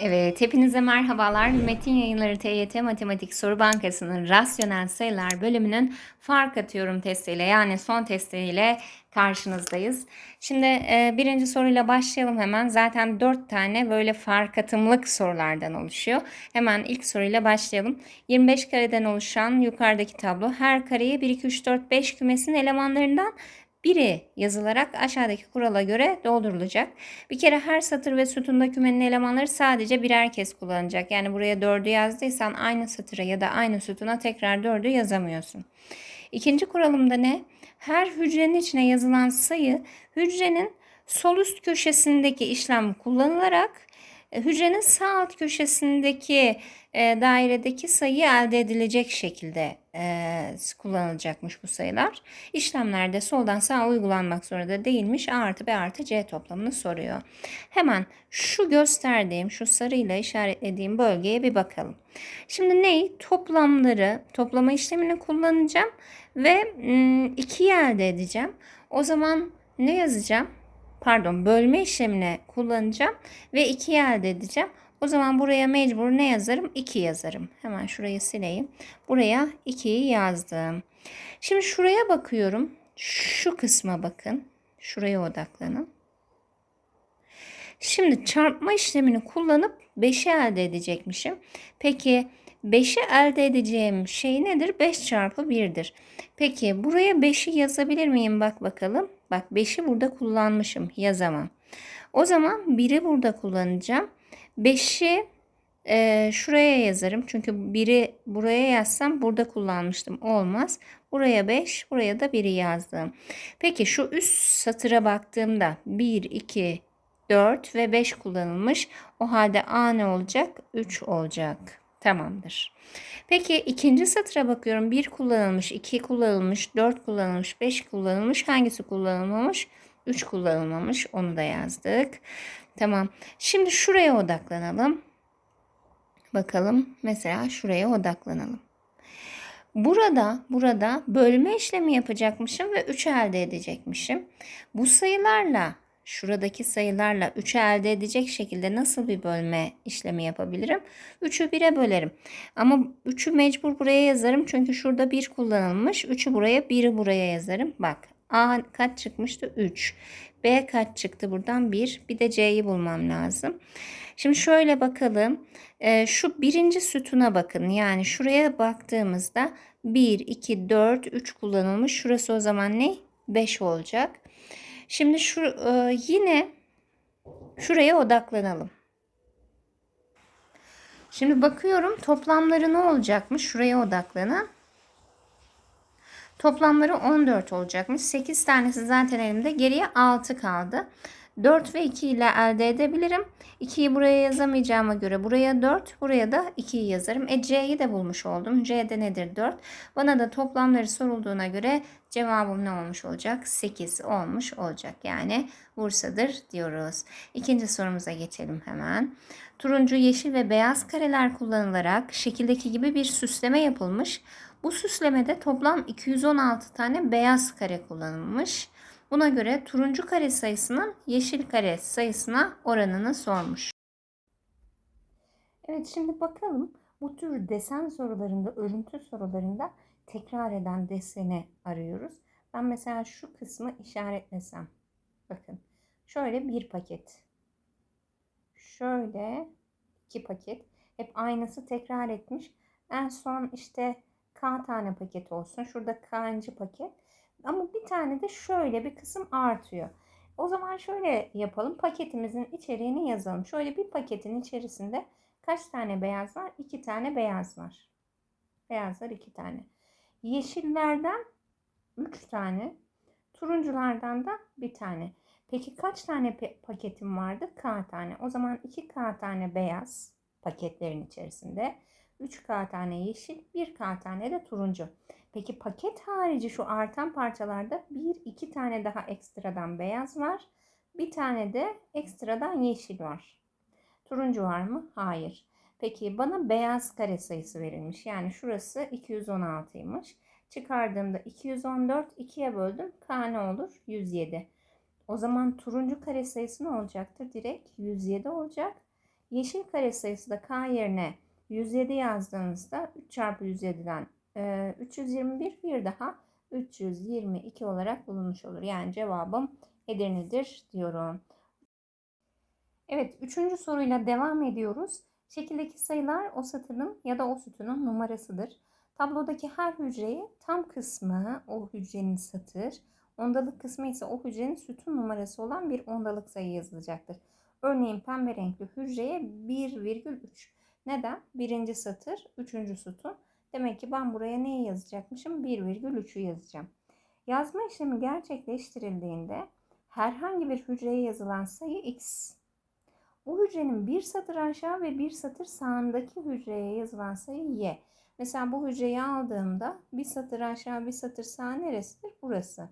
Evet, hepinize merhabalar. Metin Yayınları TYT Matematik Soru Bankası'nın rasyonel sayılar bölümünün fark atıyorum testiyle yani son testiyle karşınızdayız. Şimdi e, birinci soruyla başlayalım hemen. Zaten dört tane böyle fark atımlık sorulardan oluşuyor. Hemen ilk soruyla başlayalım. 25 kareden oluşan yukarıdaki tablo her kareye 1, 2, 3, 4, 5 kümesinin elemanlarından biri yazılarak aşağıdaki kurala göre doldurulacak. Bir kere her satır ve sütunda kümenin elemanları sadece birer kez kullanacak. Yani buraya 4'ü yazdıysan aynı satıra ya da aynı sütuna tekrar 4'ü yazamıyorsun. İkinci kuralımda ne? Her hücrenin içine yazılan sayı hücrenin sol üst köşesindeki işlem kullanılarak hücrenin sağ alt köşesindeki e, dairedeki sayı elde edilecek şekilde e, kullanılacakmış bu sayılar. İşlemlerde soldan sağa uygulanmak zorunda değilmiş. A artı B artı C toplamını soruyor. Hemen şu gösterdiğim, şu sarıyla işaretlediğim bölgeye bir bakalım. Şimdi ney? Toplamları, toplama işlemini kullanacağım ve 2'yi elde edeceğim. O zaman ne yazacağım? Pardon, bölme işlemine kullanacağım ve 2'yi elde edeceğim. O zaman buraya mecbur ne yazarım? 2 yazarım. Hemen şurayı sileyim. Buraya 2'yi yazdım. Şimdi şuraya bakıyorum. Şu kısma bakın. Şuraya odaklanın. Şimdi çarpma işlemini kullanıp 5'i elde edecekmişim. Peki 5'i elde edeceğim şey nedir? 5 çarpı 1'dir. Peki buraya 5'i yazabilir miyim? Bak bakalım. Bak 5'i burada kullanmışım. Yazamam. O zaman 1'i burada kullanacağım. 5'i e, şuraya yazarım. Çünkü 1'i buraya yazsam burada kullanmıştım. Olmaz. Buraya 5, buraya da 1'i yazdım. Peki şu üst satıra baktığımda 1, 2, 4 ve 5 kullanılmış. O halde A ne olacak? 3 olacak. Tamamdır. Peki ikinci satıra bakıyorum. 1 kullanılmış, 2 kullanılmış, 4 kullanılmış, 5 kullanılmış. Hangisi kullanılmamış? 3 kullanılmamış. Onu da yazdık. Tamam. Şimdi şuraya odaklanalım. Bakalım. Mesela şuraya odaklanalım. Burada, burada bölme işlemi yapacakmışım ve 3 elde edecekmişim. Bu sayılarla şuradaki sayılarla 3'ü elde edecek şekilde nasıl bir bölme işlemi yapabilirim? 3'ü 1'e bölerim. Ama 3'ü mecbur buraya yazarım. Çünkü şurada 1 kullanılmış. 3'ü buraya 1'i buraya yazarım. Bak A kaç çıkmıştı? 3. B kaç çıktı buradan? 1. Bir de C'yi bulmam lazım. Şimdi şöyle bakalım. Ee, şu birinci sütuna bakın. Yani şuraya baktığımızda 1, 2, 4, 3 kullanılmış. Şurası o zaman ne? 5 olacak. Şimdi şu e, yine şuraya odaklanalım. Şimdi bakıyorum toplamları ne olacakmış? Şuraya odaklanın. Toplamları 14 olacakmış. 8 tanesi zaten elimde. Geriye 6 kaldı. 4 ve 2 ile elde edebilirim. 2'yi buraya yazamayacağıma göre buraya 4, buraya da 2'yi yazarım. E C'yi de bulmuş oldum. C'de nedir 4? Bana da toplamları sorulduğuna göre cevabım ne olmuş olacak? 8 olmuş olacak. Yani Bursa'dır diyoruz. İkinci sorumuza geçelim hemen. Turuncu, yeşil ve beyaz kareler kullanılarak şekildeki gibi bir süsleme yapılmış. Bu süslemede toplam 216 tane beyaz kare kullanılmış. Buna göre turuncu kare sayısının yeşil kare sayısına oranını sormuş. Evet şimdi bakalım bu tür desen sorularında, örüntü sorularında tekrar eden deseni arıyoruz. Ben mesela şu kısmı işaretlesem. Bakın şöyle bir paket. Şöyle iki paket. Hep aynısı tekrar etmiş. En son işte K tane paket olsun. Şurada K'ncı paket. Ama bir tane de şöyle bir kısım artıyor. O zaman şöyle yapalım. Paketimizin içeriğini yazalım. Şöyle bir paketin içerisinde kaç tane beyaz var? İki tane beyaz var. Beyazlar iki tane. Yeşillerden üç tane. Turunculardan da bir tane. Peki kaç tane paketim vardı? K tane. O zaman 2K tane beyaz paketlerin içerisinde. 3K tane yeşil, 1K tane de turuncu. Peki paket harici şu artan parçalarda bir iki tane daha ekstradan beyaz var. Bir tane de ekstradan yeşil var. Turuncu var mı? Hayır. Peki bana beyaz kare sayısı verilmiş. Yani şurası 216'ymış. Çıkardığımda 214 2'ye böldüm. K ne olur? 107. O zaman turuncu kare sayısı ne olacaktır? Direkt 107 olacak. Yeşil kare sayısı da k yerine 107 yazdığınızda 3 çarpı 107'den e, 321 bir daha 322 olarak bulunmuş olur. Yani cevabım Edirne'dir diyorum. Evet, üçüncü soruyla devam ediyoruz. Şekildeki sayılar o satırın ya da o sütunun numarasıdır. Tablodaki her hücreye tam kısmı o hücrenin satır, ondalık kısmı ise o hücrenin sütun numarası olan bir ondalık sayı yazılacaktır. Örneğin pembe renkli hücreye 1,3. Neden? Birinci satır, üçüncü sütun. Demek ki ben buraya neyi yazacakmışım? 1,3'ü yazacağım. Yazma işlemi gerçekleştirildiğinde herhangi bir hücreye yazılan sayı x. Bu hücrenin bir satır aşağı ve bir satır sağındaki hücreye yazılan sayı y. Mesela bu hücreyi aldığımda bir satır aşağı bir satır sağ neresidir? Burası.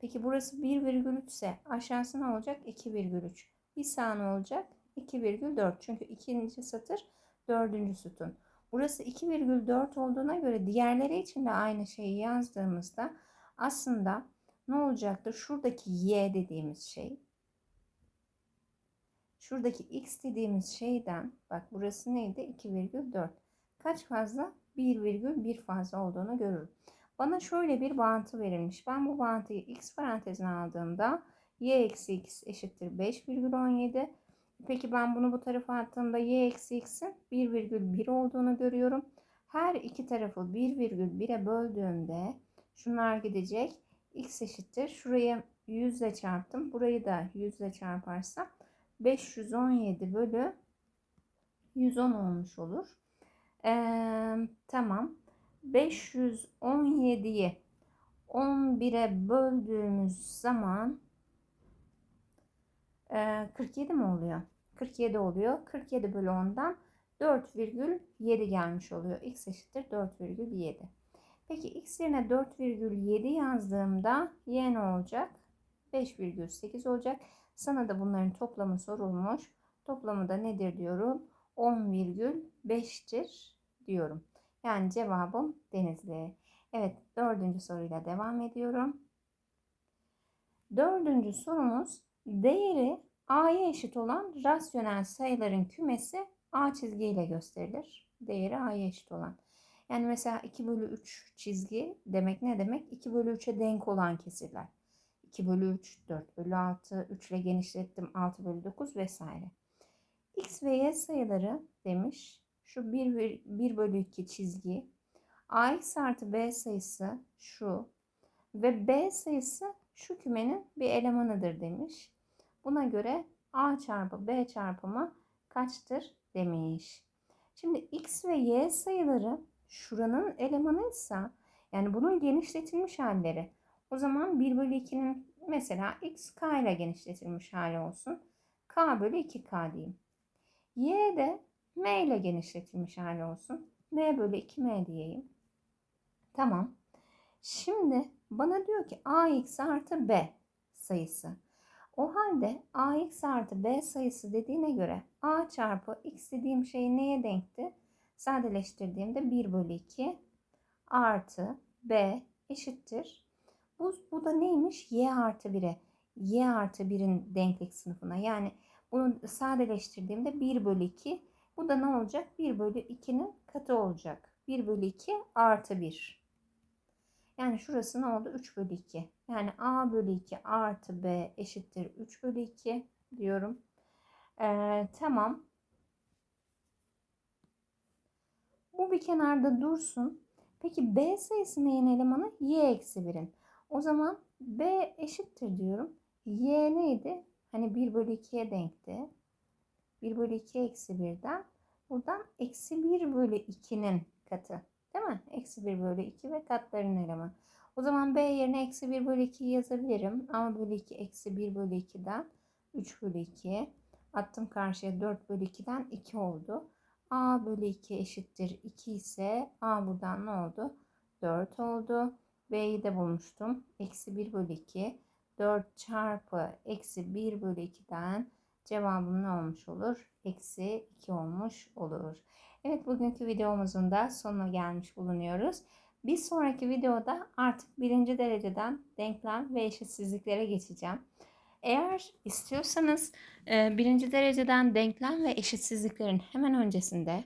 Peki burası 1,3 ise aşağısı ne olacak? 2,3. Bir sağ ne olacak? 2,4. Çünkü ikinci satır dördüncü sütun. Burası 2,4 olduğuna göre diğerleri için de aynı şeyi yazdığımızda aslında ne olacaktır? Şuradaki y dediğimiz şey şuradaki x dediğimiz şeyden bak burası neydi? 2,4. Kaç fazla? 1,1 fazla olduğunu görürüm. Bana şöyle bir bağıntı verilmiş. Ben bu bağıntıyı x parantezine aldığımda y eksi x eşittir 5,17. Peki ben bunu bu tarafa attığımda y eksi x'in 1,1 olduğunu görüyorum. Her iki tarafı 1,1'e böldüğümde şunlar gidecek. x eşittir. Şuraya 100 ile çarptım. Burayı da 100 ile çarparsam 517 bölü 110 olmuş olur. Ee, tamam. 517'yi 11'e böldüğümüz zaman 47 mi oluyor? 47 oluyor. 47 bölü 10'dan 4,7 gelmiş oluyor. X eşittir 4,7. Peki x yerine 4,7 yazdığımda y ne olacak? 5,8 olacak. Sana da bunların toplamı sorulmuş. Toplamı da nedir diyorum? 10,5'tir diyorum. Yani cevabım Denizli. Evet dördüncü soruyla devam ediyorum. Dördüncü sorumuz değeri a'ya eşit olan rasyonel sayıların kümesi a çizgiyle gösterilir. Değeri a'ya eşit olan. Yani mesela 2 bölü 3 çizgi demek ne demek? 2 bölü 3'e denk olan kesirler. 2 bölü 3, 4 bölü 6, 3 ile genişlettim 6 bölü 9 vesaire. X ve Y sayıları demiş. Şu 1, 1 bölü 2 çizgi. AX artı B sayısı şu. Ve B sayısı şu kümenin bir elemanıdır demiş. Buna göre A çarpı B çarpımı kaçtır demiş. Şimdi X ve Y sayıları şuranın elemanıysa yani bunun genişletilmiş halleri. O zaman 1 bölü 2'nin mesela x k ile genişletilmiş hali olsun. k bölü 2k diyeyim. y de m ile genişletilmiş hali olsun. m bölü 2m diyeyim. Tamam. Şimdi bana diyor ki ax artı b sayısı. O halde ax artı b sayısı dediğine göre a çarpı x dediğim şey neye denkti? Sadeleştirdiğimde 1 bölü 2 artı b eşittir bu, bu da neymiş? Y artı 1'e. Y artı 1'in denklik sınıfına. Yani bunu sadeleştirdiğimde 1 bölü 2. Bu da ne olacak? 1 bölü 2'nin katı olacak. 1 bölü 2 artı 1. Yani şurası ne oldu? 3 bölü 2. Yani A bölü 2 artı B eşittir 3 bölü 2 diyorum. Ee, tamam. Bu bir kenarda dursun. Peki B sayısı neyin elemanı? Y eksi 1'in. O zaman B eşittir diyorum. Y neydi? Hani 1 bölü 2'ye denkti. 1 bölü 2 eksi 1'den buradan eksi 1 bölü 2'nin katı. Değil mi? Eksi 1 bölü 2 ve katların elemanı. O zaman B yerine eksi 1 bölü 2'yi yazabilirim. A bölü 2 eksi 1 bölü 2'den 3 bölü 2. Attım karşıya 4 bölü 2'den 2 oldu. A bölü 2 eşittir 2 ise A buradan ne oldu? 4 oldu. B'yi de bulmuştum. Eksi 1 bölü 2. 4 çarpı eksi 1 bölü 2'den cevabım ne olmuş olur? Eksi 2 olmuş olur. Evet bugünkü videomuzun da sonuna gelmiş bulunuyoruz. Bir sonraki videoda artık birinci dereceden denklem ve eşitsizliklere geçeceğim. Eğer istiyorsanız e, birinci dereceden denklem ve eşitsizliklerin hemen öncesinde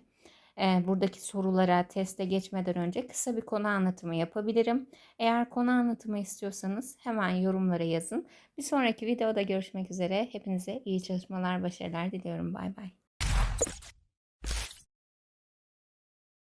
e, buradaki sorulara, teste geçmeden önce kısa bir konu anlatımı yapabilirim. Eğer konu anlatımı istiyorsanız hemen yorumlara yazın. Bir sonraki videoda görüşmek üzere. Hepinize iyi çalışmalar, başarılar diliyorum. Bay bay.